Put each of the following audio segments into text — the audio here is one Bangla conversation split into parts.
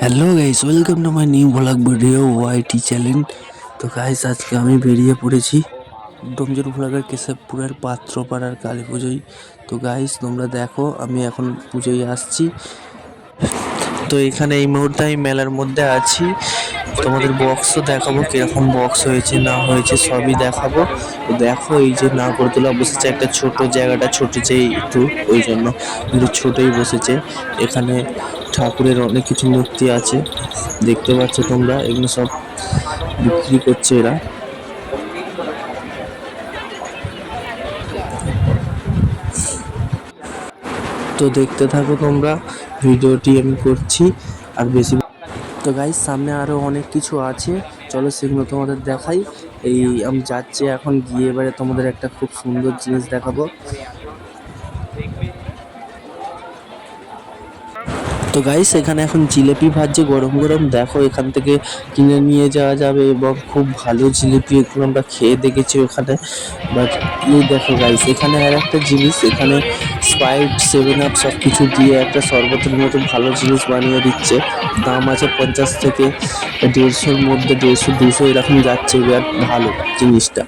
Hello guys welcome to my new blog video YT channel তো গাইস আজকে আমি বেরিয়ে পড়েছি ডোমজোর ভোলাগের কেশবপুরের পাত্রপাড়ার কালী পুজোয়। তো গাইস তোমরা দেখো, আমি এখন পুজোয় আসছি। তো এখানে এই মুহূর্তে আমি মেলার মধ্যে আছি। তোমাদের বক্সও দেখাবো কীরকম বক্স হয়েছে, না হয়েছে, সবই দেখাবো। তো দেখো এই যে না করে তোলা বসেছে, একটা ছোট জায়গাটা ছোট একটু, ওই জন্য। কিন্তু ছোটই বসেছে। এখানে ঠাকুরের অনেক কিছু মূর্তি আছে, দেখতে পাচ্ছ তোমরা, এগুলো সব বিক্রি করছে এরা। তো দেখতে থাকো তোমরা, ভিডিওটি আমি করছি, আর বেশি তো গাইজ সামনে আরও অনেক কিছু আছে। চলো সেগুলো তোমাদের দেখাই। এই, আমি যাচ্ছি এখন গিয়ে এবারে তোমাদের একটা খুব সুন্দর জিনিস দেখাবো। তো গাইস এখানে এখন জিলেপি ভাজছে, গরম গরম। দেখো, এখান থেকে কিনে নিয়ে যাওয়া যাবে এবং খুব ভালো জিলিপি এগুলো আমরা খেয়ে দেখেছি ওখানে। বাট এই দেখো গাইস এখানে আর একটা জিনিস, এখানে স্প্রাইট সেভেন আপ সব কিছু দিয়ে একটা শরবতের মতো ভালো জিনিস বানিয়ে দিচ্ছে। দাম আছে পঞ্চাশ থেকে দেড়শোর মধ্যে, দেড়শো, দুশো এরকম যাচ্ছে, এবার ভালো জিনিসটা।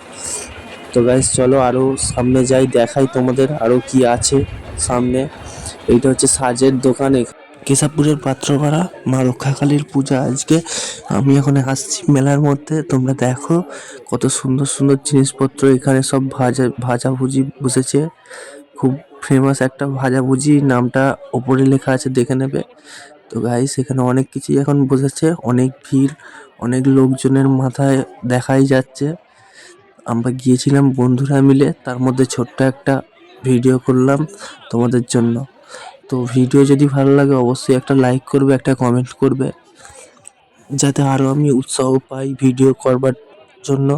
তো গাইস চলো আরও সামনে যাই, দেখাই তোমাদের আরও কি আছে সামনে। এইটা হচ্ছে সাজের দোকান এখ- কেশবপুরের পাত্রপাড়া মা রক্ষাকালীর পূজা আজকে। আমি এখন আসছি মেলার মধ্যে, তোমরা দেখো কত সুন্দর সুন্দর জিনিসপত্র এখানে সব ভাজা, ভাজাভুজি বসেছে। খুব ফেমাস একটা ভাজাভুজি, নামটা ওপরে লেখা আছে, দেখে নেবে। তো গাইস সেখানে অনেক কিছুই এখন বসেছে, অনেক ভিড়, অনেক লোকজনের মাথায় দেখাই যাচ্ছে। আমরা গিয়েছিলাম বন্ধুরা মিলে, তার মধ্যে ছোট্ট একটা ভিডিও করলাম তোমাদের জন্য। তো ভিডিও যদি ভালো লাগে, অবশ্যই একটা লাইক করবে, একটা কমেন্ট করবে, যাতে আরও আমি উৎসাহ পাই ভিডিও করবার জন্য।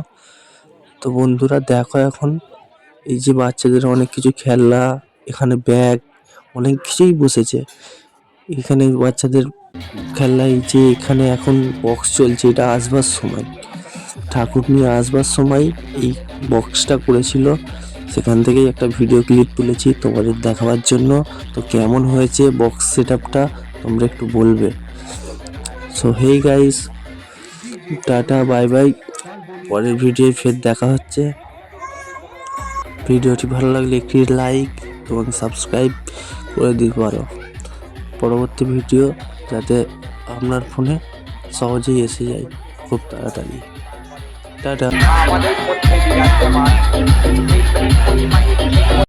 তো বন্ধুরা, দেখো এখন এই যে বাচ্চাদের অনেক কিছু খেলনা, এখানে ব্যাগ অনেক কিছুই বসেছে। এখানে বাচ্চাদের খেলনা, এই যে এখানে এখন বক্স চলছে, এটা আসবার সময়। ঠাকুর নিয়ে আসবার সময় এই বক্সটা করেছিল। সেখান থেকেই একটা ভিডিও ক্লিপ তুলেছি তোমাদের দেখাবার জন্য। তো কেমন হয়েছে বক্স সেট আপটা তোমরা একটু বলবে। So hey guys tata bye bye পরের ভিডিও ফের দেখা হচ্ছে। ভিডিওটি ভালো লাগলে একটি লাইক এবং সাবস্ক্রাইব করে দিতে পারো। পরবর্তী ভিডিও যাতে আপনার ফোনে সহজেই এসে যায়। খুব তাড়াতাড়ি। Dadah.